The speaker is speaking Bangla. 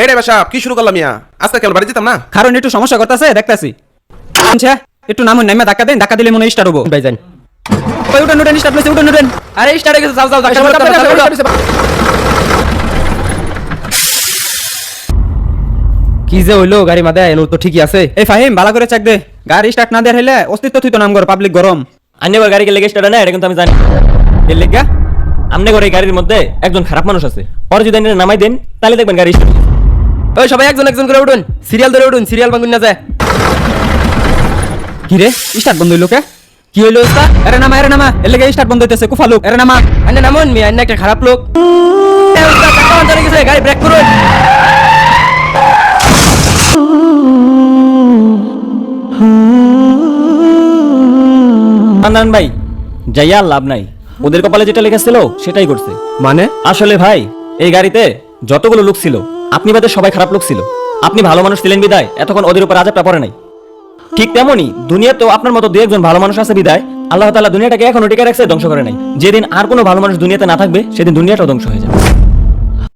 এই রে বাসা কি শুরু করলাম ইয়া আজকে কেমন বাড়ি যেতাম না? কারণ একটু সমস্যা করতেছে দেখতাছি। আচ্ছা একটু নামুন নামে ধাক্কা দেন ধাক্কা দিলে মনে হয় স্টার্ট হব। ভাইজান ওই উঠেন উঠেন স্টার্ট হয়েছে উঠেন উঠেন। আরে স্টার্ট হয়ে গেছে যাও যাও। কি যে হইল গাড়ি মাদে এনো তো ঠিকই আছে। এই ফাহিম ভালো করে চেক দে। গাড়ি স্টার্ট না দেওয়ার হইলে অস্তিত্ব তুই তো নাম কর পাবলিক গরম। আন্যবার গাড়িকে লেগে স্টার্ট না এটা কিন্তু আমি জানি। এর লেগা? আমনে করে এই গাড়ির মধ্যে একজন খারাপ মানুষ আছে। পরে যদি নামাই দেন তাহলে দেখবেন গাড়ি হয়েছে। ওই সবাই একজন একজন করে উঠুন। সিরিয়াল ধরে উঠুন সিরিয়াল ভাঙুন না যায় কি রে? স্টার্ট বন্ধ হইল কে? কি হইল ওস্তাদ? এরে নামা এরে নামা। এর লেগে স্টার্ট বন্ধ হইতেছে কুফা লোক। নামা। আন্নে নামুন মি আন্নে একটা খারাপ লোক। গাড়ি ব্রেক করুন। ভাই যাইয়া লাভ নাই। ওদের কপালে যেটা লেখা ছিল সেটাই করছে। মানে? আসলে ভাই এই গাড়িতে যতগুলো লোক ছিল আপনি বাদে সবাই খারাপ লোক ছিল। আপনি ভালো মানুষ ছিলেন বিদায়, এতক্ষণ ওদের উপর আজাবটা পড়ে নাই। ঠিক তেমনই দুনিয়াতেও আপনার মতো দু একজন ভালো মানুষ আছে বিদায়, আল্লাহ তালা দুনিয়াটাকে এখনও টিকে রাখছে, ধ্বংস করে নাই। যেদিন আর কোনো ভালো মানুষ দুনিয়াতে না থাকবে, সেদিন দুনিয়াটাও ধ্বংস হয়ে যাবে।